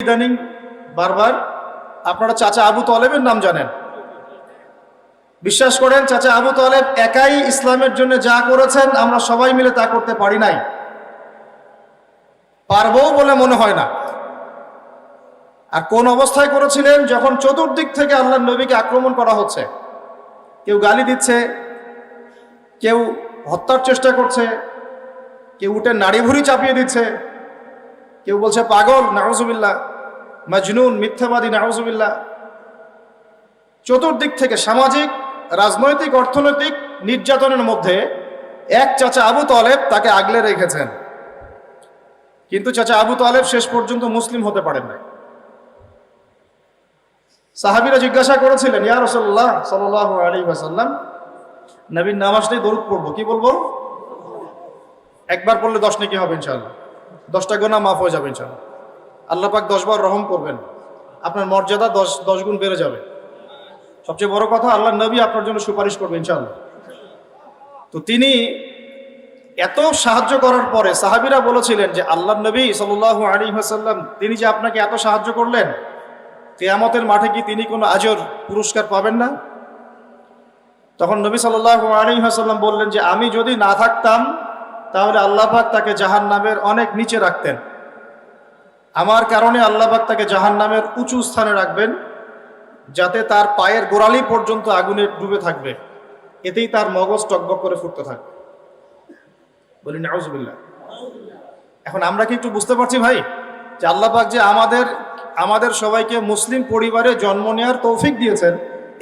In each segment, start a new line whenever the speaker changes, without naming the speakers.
ইদানিং বারবার। আপনারা চাচা আবু তলেবের নাম জানেন। বিশ্বাস করেন, চাচা আবু তলেব একাই ইসলামের জন্য যা করেছেন, আমরা সবাই মিলে তা করতে পারি নাই। পারবও বলে মনে হয় না। আর কোন অবস্থায় করেছিলেন, যখন চতুর্দিক থেকে আল্লাহ নবীকে আক্রমণ করা হচ্ছে। কেউ গালি দিচ্ছে, কেউ হত্যার চেষ্টা করছে, কেউ উঠে নাড়ি ভুড়ি চাপিয়ে দিচ্ছে, কেউ বলছে, পাগল, নাউজুবিল্লাহ। মাজনুন, মিথ্যাবাদী, নাউজুবিল্লাহ। চতুর্দিক থেকে সামাজিক, রাজনৈতিক, অর্থনৈতিক নির্যাতনের মধ্যে এক চাচা আবু তলেব তাকে আগলে রেখেছেন। কিন্তু চাচা আবু তলেব শেষ পর্যন্ত মুসলিম হতে পারেন নাই। সাহাবিরা জিজ্ঞাসা করেছিলেন, ইয়া রসল্লাহ সাল আলী নবীন নামাজ নেই দরুদ পড়ব, কি বলব? একবার পড়লে দশ নাকি হবে ইনশাল্লাহ দশটা গোনা মাফ হয়ে যাবে ইনশাল্লাহ আল্লাহ পাক দশবার রহম করবেন। আপনার মর্যাদা দশ দশ গুণ বেড়ে যাবে। সবচেয়ে বড় কথা আল্লাহ নবী আপনার জন্য সুপারিশ করবে ইনশাল্লাহ তো তিনি এত সাহায্য করার পরে সাহাবিরা বলেছিলেন যে আল্লাহ নবী সাল আলী হাসাল্লাম তিনি যে আপনাকে এত সাহায্য করলেন, কেয়ামতের মাঠে কি তিনি কোনো আজর, পুরস্কার পাবেন না? তখন নবী সাল্লাহ আলী হাসাল্লাম বললেন যে, আমি যদি না থাকতাম, তাহলে আল্লাহবাক তাকে জাহান নামের অনেক নিচে রাখতেন। আমার কারণে আল্লাহবাক তাকে জাহান নামের উঁচু স্থানে রাখবেন, যাতে তার পায়ের গোড়ালি পর্যন্ত আগুনে ডুবে থাকবে। এতেই তার মগজ টকবক করে ফুটতে থাকবে। বলি নাউজুবিল্লাহ। এখন আমরা কি একটু বুঝতে পারছি ভাই, যে আল্লাহবাক যে আমাদের আমাদের সবাইকে মুসলিম পরিবারে জন্ম নেওয়ার তৌফিক দিয়েছেন,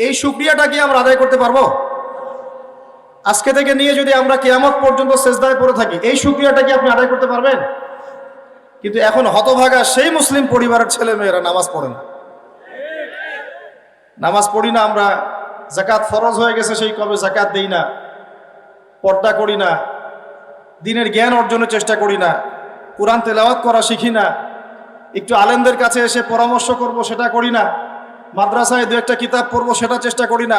এই সুক্রিয়াটা কি আমরা আদায় করতে পারব? আজকে থেকে নিয়ে যদি আমরা কেয়ামত পর্যন্ত শেষদায় পড়ে থাকি, এই সুক্রিয়াটা কি আপনি আদায় করতে পারবেন? কিন্তু এখন হতভাগা সেই মুসলিম পরিবারের ছেলে মেয়েরা নামাজ পড়ে না। নামাজ পড়ি না আমরা জাকাত ফরজ হয়ে গেছে সেই কবে জাকাত দেই না, পর্দা করি না, দিনের জ্ঞান অর্জনের চেষ্টা করি না, কোরআন তেলাওয়াত করা শিখি না, একটু আলেমদের কাছে এসে পরামর্শ করব সেটা করি না, মাদ্রাসায় দু একটা কিতাব পড়ব সেটা চেষ্টা করি না